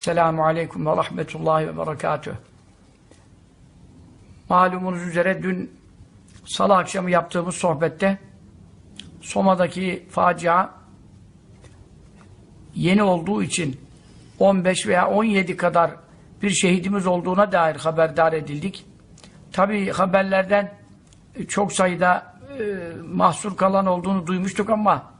Selamun Aleyküm ve Rahmetullahi ve Berekatüh. Malumunuz üzere dün salı akşamı yaptığımız sohbette Soma'daki facia yeni olduğu için 15 veya 17 kadar bir şehidimiz olduğuna dair haberdar edildik. Tabi haberlerden çok sayıda e, mahsur kalan olduğunu duymuştuk ama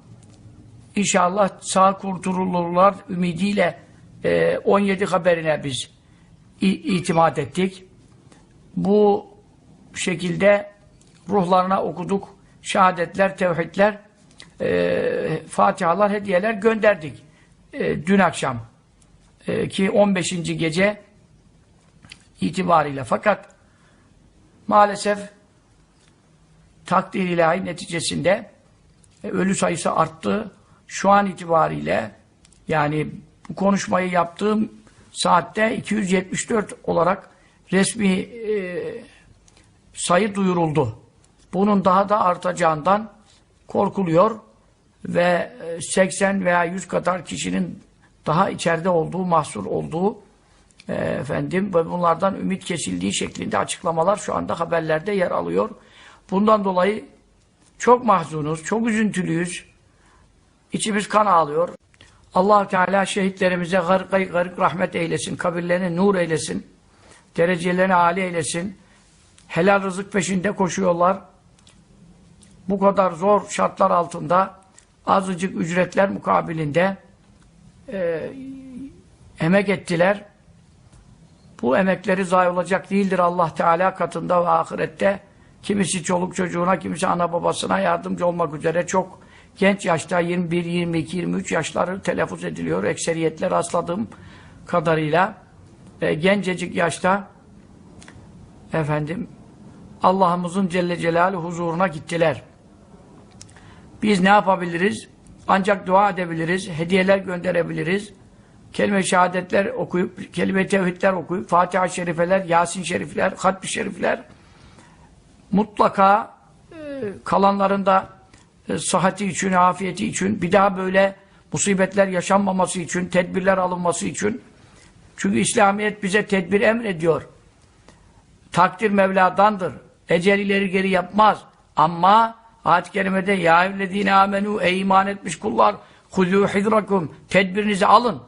inşallah sağ kurtulurlar ümidiyle e, 17 haberine biz itimat ettik. Bu şekilde ruhlarına okuduk. Şehadetler, tevhidler, e, fatihalar, hediyeler gönderdik. E, dün akşam e, ki 15. gece itibariyle. Fakat maalesef takdir ilahi neticesinde e, ölü sayısı arttı. Şu an itibariyle yani bu konuşmayı yaptığım saatte 274 olarak resmi e, sayı duyuruldu. Bunun daha da artacağından korkuluyor ve e, 80 veya 100 kadar kişinin daha içeride olduğu, mahsur olduğu e, efendim ve bunlardan ümit kesildiği şeklinde açıklamalar şu anda haberlerde yer alıyor. Bundan dolayı çok mahzunuz, çok üzüntülüyüz. İçimiz kan ağlıyor. Allah Teala şehitlerimize garık garık rahmet eylesin, kabirlerini nur eylesin, derecelerini âli eylesin. Helal rızık peşinde koşuyorlar. Bu kadar zor şartlar altında azıcık ücretler mukabilinde e, emek ettiler. Bu emekleri zayi olacak değildir Allah Teala katında ve ahirette. Kimisi çoluk çocuğuna, kimisi ana babasına yardımcı olmak üzere çok genç yaşta 21, 22, 23 yaşları telaffuz ediliyor. Ekseriyetler rastladığım kadarıyla e, gencecik yaşta efendim Allah'ımızın Celle Celaluhu huzuruna gittiler. Biz ne yapabiliriz? Ancak dua edebiliriz, hediyeler gönderebiliriz. Kelime-i şehadetler okuyup, kelime-i tevhidler okuyup, Fatiha-i şerifeler, Yasin şerifler, Hatmi şerifler mutlaka e, kalanlarında sıhhati için, afiyeti için, bir daha böyle musibetler yaşanmaması için, tedbirler alınması için. Çünkü İslamiyet bize tedbir emrediyor. Takdir Mevla'dandır. Ecel ileri geri yapmaz. Ama ayet-i kerimede ya evlediğine amenu ey iman etmiş kullar huzû hidrakum tedbirinizi alın.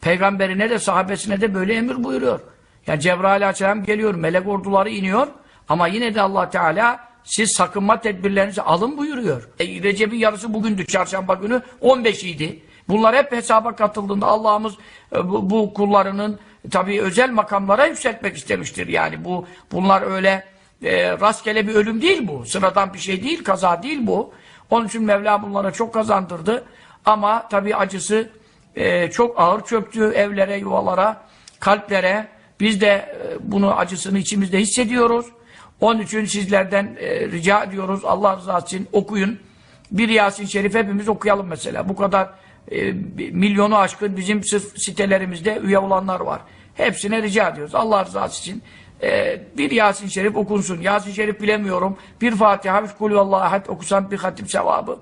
Peygamberine de sahabesine de böyle emir buyuruyor. Yani Cebrail aleyhisselam geliyor, melek orduları iniyor ama yine de Allah Teala siz sakınma tedbirlerinizi alın buyuruyor. E, Recep'in yarısı bugündü, çarşamba günü 15 idi. Bunlar hep hesaba katıldığında Allah'ımız e, bu, bu kullarının tabii özel makamlara yükseltmek istemiştir. Yani bu bunlar öyle e, rastgele bir ölüm değil bu. Sıradan bir şey değil, kaza değil bu. Onun için Mevla bunlara çok kazandırdı. Ama tabii acısı e, çok ağır çöktü evlere, yuvalara, kalplere. Biz de e, bunu acısını içimizde hissediyoruz. Onun için sizlerden e, rica ediyoruz. Allah rızası için okuyun. Bir Yasin Şerif hepimiz okuyalım mesela. Bu kadar e, milyonu aşkın bizim sırf sitelerimizde üye olanlar var. Hepsine rica ediyoruz. Allah rızası için e, bir Yasin Şerif okunsun. Yasin Şerif bilemiyorum. Bir Fatiha, bir Kulü Allah'a ahad okusam bir hatim sevabı.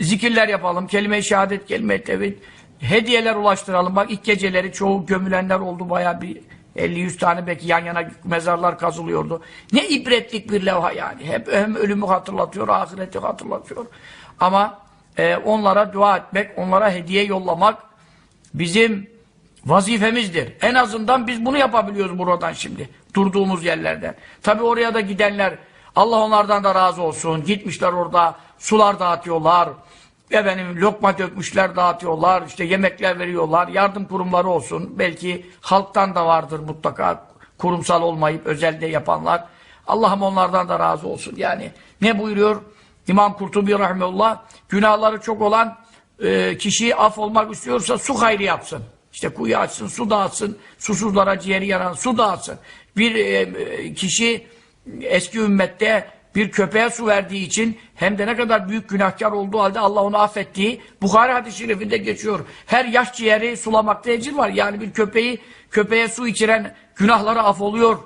Zikirler yapalım. Kelime-i şehadet, kelime-i tevhid. Hediyeler ulaştıralım. Bak ilk geceleri çoğu gömülenler oldu. Bayağı bir 50-100 tane belki yan yana mezarlar kazılıyordu. Ne ibretlik bir levha yani. Hep hem ölümü hatırlatıyor, ahireti hatırlatıyor. Ama e, onlara dua etmek, onlara hediye yollamak bizim vazifemizdir. En azından biz bunu yapabiliyoruz buradan şimdi. Durduğumuz yerlerden. Tabi oraya da gidenler Allah onlardan da razı olsun. Gitmişler orada sular dağıtıyorlar. Efendim lokma dökmüşler dağıtıyorlar. işte yemekler veriyorlar. Yardım kurumları olsun. Belki halktan da vardır mutlaka. Kurumsal olmayıp özelde yapanlar. Allah'ım onlardan da razı olsun. Yani ne buyuruyor? İmam Kurtubi Rahmetullah günahları çok olan e, kişi af olmak istiyorsa su hayrı yapsın. İşte kuyu açsın, su dağıtsın, susuzlara ciğeri yaran su dağıtsın. Bir e, kişi eski ümmette bir köpeğe su verdiği için hem de ne kadar büyük günahkar olduğu halde Allah onu affettiği Bukhari hadis-i şerifinde geçiyor. Her yaş ciğeri sulamakta ecir var. Yani bir köpeği köpeğe su içiren günahları af oluyor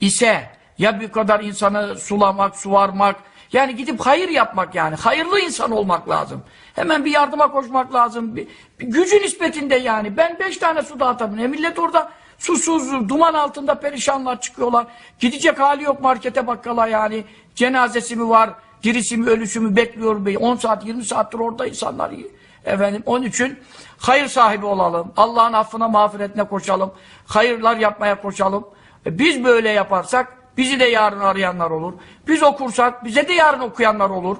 ise ya bir kadar insanı sulamak, suvarmak Yani gidip hayır yapmak yani. Hayırlı insan olmak lazım. Hemen bir yardıma koşmak lazım. Bir, bir gücü nispetinde yani. Ben beş tane su dağıtabilirim. E millet orada susuz, duman altında perişanlar çıkıyorlar. Gidecek hali yok markete bakkala yani. Cenazesi mi var, dirisi mi, ölüsü mü bekliyor. bey. 10 saat, 20 saattir orada insanlar. Efendim onun için hayır sahibi olalım. Allah'ın affına, mağfiretine koşalım. Hayırlar yapmaya koşalım. E biz böyle yaparsak bizi de yarın arayanlar olur. Biz okursak bize de yarın okuyanlar olur.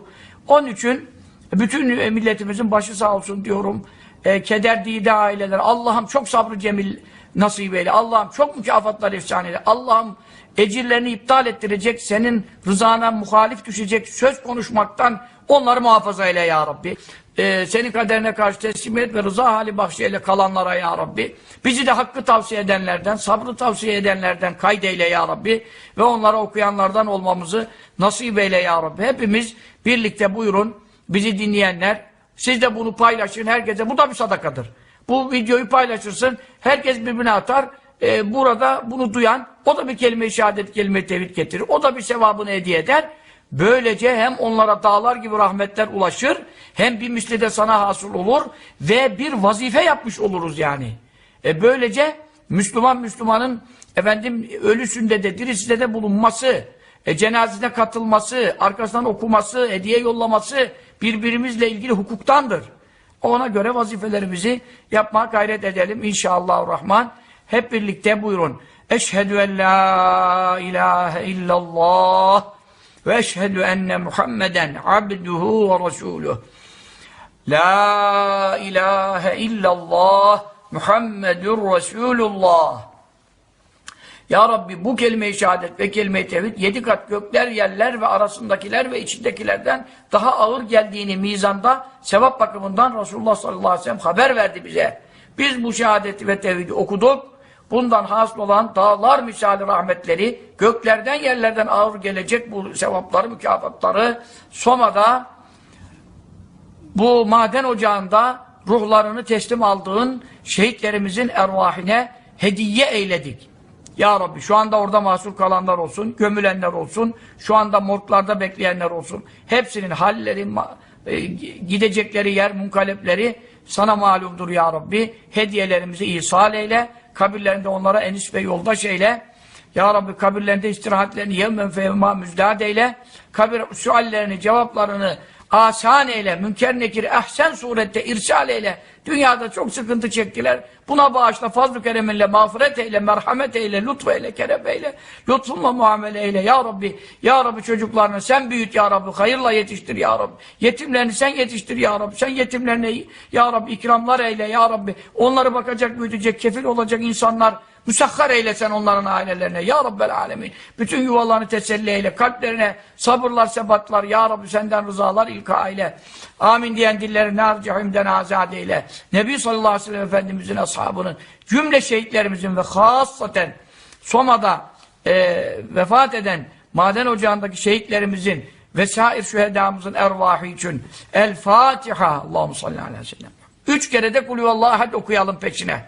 Onun için bütün e, milletimizin başı sağ olsun diyorum. E, keder dide aileler. Allah'ım çok sabrı cemil nasip eyle. Allah'ım çok mükafatlar efsane eyle. Allah'ım ecirlerini iptal ettirecek, senin rızana muhalif düşecek söz konuşmaktan onları muhafaza eyle ya Rabbi. Ee, senin kaderine karşı teslimiyet ve rıza hali bahşeyle kalanlara ya Rabbi. Bizi de hakkı tavsiye edenlerden, sabrı tavsiye edenlerden kaydeyle ya Rabbi. Ve onlara okuyanlardan olmamızı nasip eyle ya Rabbi. Hepimiz birlikte buyurun bizi dinleyenler. Siz de bunu paylaşın herkese. Bu da bir sadakadır. Bu videoyu paylaşırsın. Herkes birbirine atar. Ee, burada bunu duyan o da bir kelime-i şehadet, kelime-i tevhid getirir. O da bir sevabını hediye eder. Böylece hem onlara dağlar gibi rahmetler ulaşır, hem bir misli de sana hasıl olur ve bir vazife yapmış oluruz yani. E böylece Müslüman Müslümanın efendim ölüsünde de dirisinde de bulunması, e, cenazesine katılması, arkasından okuması, hediye yollaması birbirimizle ilgili hukuktandır. Ona göre vazifelerimizi yapmaya gayret edelim inşallah rahman. Hep birlikte buyurun. Eşhedü en la ilahe illallah ve eşhedü enne Muhammeden abduhu ve resuluh. La ilahe illallah Muhammedur Resulullah. Ya Rabbi bu kelime-i şehadet ve kelime-i tevhid yedi kat gökler, yerler ve arasındakiler ve içindekilerden daha ağır geldiğini mizanda sevap bakımından Resulullah sallallahu aleyhi ve sellem haber verdi bize. Biz bu şehadeti ve tevhidi okuduk. Bundan hasıl olan dağlar misali rahmetleri, göklerden yerlerden ağır gelecek bu sevapları, mükafatları Soma'da bu maden ocağında ruhlarını teslim aldığın şehitlerimizin ervahine hediye eyledik. Ya Rabbi şu anda orada mahsur kalanlar olsun, gömülenler olsun, şu anda morglarda bekleyenler olsun. Hepsinin halleri, e, gidecekleri yer, munkalepleri sana malumdur ya Rabbi. Hediyelerimizi ihsal eyle, kabirlerinde onlara enis ve yoldaş eyle. Ya Rabbi kabirlerinde istirahatlerini yevmen fevma müzdad eyle. Kabir suallerini, cevaplarını asan eyle, münker nekir, ehsen surette irsal eyle. Dünyada çok sıkıntı çektiler. Buna bağışla, fazl-ı kereminle mağfiret eyle, merhamet eyle, lütfeyle, kerem eyle. Lütfunla muamele eyle ya Rabbi. Ya Rabbi çocuklarını sen büyüt ya Rabbi. Hayırla yetiştir ya Rabbi. Yetimlerini sen yetiştir ya Rabbi. Sen yetimlerine ya Rabbi ikramlar eyle ya Rabbi. Onları bakacak, büyütecek, kefil olacak insanlar Müsakhar eyle onların ailelerine ya Rabbel alemin. Bütün yuvalarını teselli eyle. Kalplerine sabırlar, sebatlar ya Rabbi senden rızalar ilka eyle. Amin diyen dilleri narcihimden azade eyle. Nebi sallallahu aleyhi ve sellem Efendimizin ashabının cümle şehitlerimizin ve hassaten Soma'da e, vefat eden maden ocağındaki şehitlerimizin ve şair şühedamızın ervahı için El Fatiha Allahu salli aleyhi ve sellem. Üç kere de kulüvallahu ahad okuyalım peşine.